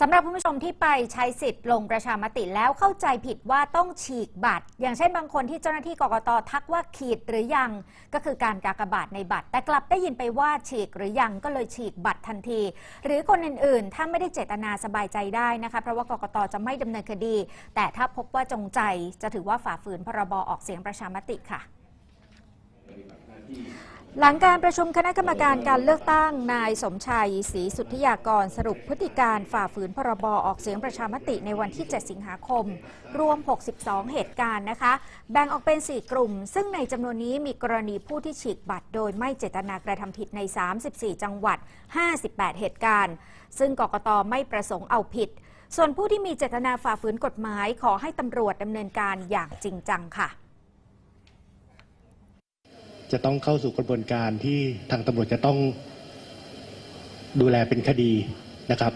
สำหรับคุณผู้ชมที่ไปใช้สิทธิ์ลงประชามติแล้วเข้าใจผิดว่าต้องฉีกบัตร อย่างเช่นบางคนที่เจ้าหน้าที่กกตทักว่าขีดหรือยัง ก็คือการกากบาทในบัตร แต่กลับได้ยินไปว่าฉีกหรือยังก็เลยฉีกบัตรทันที หรือคนอื่นๆ ถ้าไม่ได้เจตนาสบายใจได้นะคะเพราะว่ากกตจะไม่ดำเนินคดี แต่ถ้าพบว่าจงใจจะถือว่าฝ่าฝืนพรบออกเสียงประชามติค่ะ หลังการประชุมคณะกรรมการการเลือกตั้งนายสมชัยศรีสุทธิยากรสรุปพฤติการฝ่าฝืนพรบออกเสียงประชามติในวันที่ 7 สิงหาคม รวม 62 เหตุการณ์นะคะ แบ่งออกเป็น 4 กลุ่ม ซึ่งในจำนวนนี้มีกรณีผู้ที่ฉีกบัตรโดยไม่เจตนากระทำผิดใน 34 จังหวัด 58 เหตุการณ์ ซึ่งกกตไม่ประสงค์เอาผิด ส่วนผู้ที่มีเจตนาฝ่าฝืนกฎหมายขอให้ตำรวจดำเนินการอย่างจริงจังค่ะ จะต้องเข้าสู่กระบวนการที่ทางตำรวจจะต้องดูแลเป็นคดีนะครับ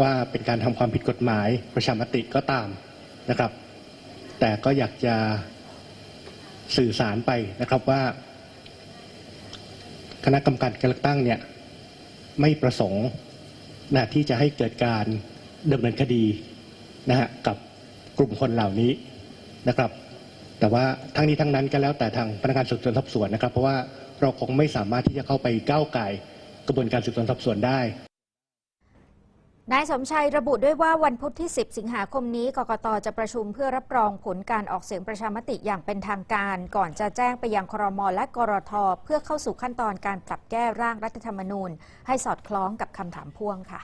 ว่าเป็นการทำความผิดกฎหมายประชามติก็ตามนะครับ แต่ก็อยากจะสื่อสารไปนะครับว่า คณะกรรมการการเลือกตั้งเนี่ยไม่ประสงค์นะที่จะให้เกิดการดำเนินคดีนะฮะกับกลุ่มคนเหล่านี้นะครับ แต่ว่าทั้งนี้ทั้งนั้นก็แล้วแต่ทางพนักงานสืบสวนสอบสวนนะครับ เพราะว่าเราคงไม่สามารถที่จะเข้าไปก้าวไก่กระบวนการสืบสวนสอบสวนได้นายสมชัยระบุด้วยว่าวันพุธที่ 10 สิงหาคมนี้ กกตจะประชุมเพื่อรับรองผลการออกเสียงประชามติอย่างเป็นทางการ ก่อนจะแจ้งไปยังครมและกรทเพื่อเข้าสู่ขั้นตอนการปรับแก้ร่างรัฐธรรมนูญ ให้สอดคล้องกับคำถามพ่วงค่ะ